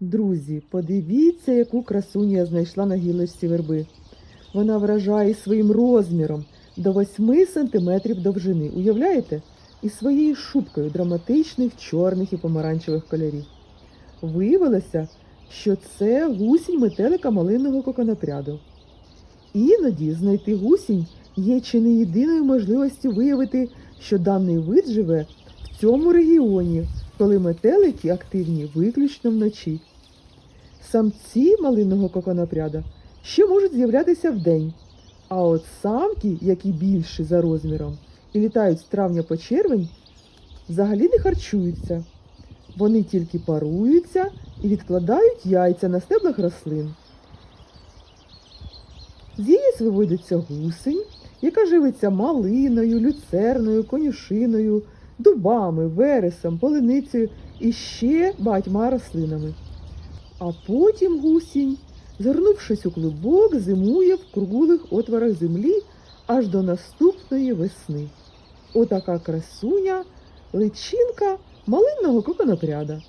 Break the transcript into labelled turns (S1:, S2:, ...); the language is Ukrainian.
S1: Друзі, подивіться, яку красуню я знайшла на гілочці верби. Вона вражає своїм розміром до 8 сантиметрів довжини. Уявляєте? І своєю шубкою драматичних чорних і помаранчевих кольорів. Виявилося, що це гусінь метелика малинного коконопряду. Іноді знайти гусінь є чи не єдиною можливістю виявити, що даний вид живе в цьому регіоні, коли метелики активні виключно вночі. Самці малинного коконопряда ще можуть з'являтися вдень, а от самки, які більші за розміром і літають з травня по червень, взагалі не харчуються. Вони тільки паруються і відкладають яйця на стеблах рослин. З яєць виводиться гусень, яка живиться малиною, люцерною, конюшиною, дубами, вересом, полиницею і ще багатьма рослинами. А потім гусінь, згорнувшись у клубок, зимує в круглих отворах землі аж до наступної весни. Отака красуня, личинка малинного коконопряда.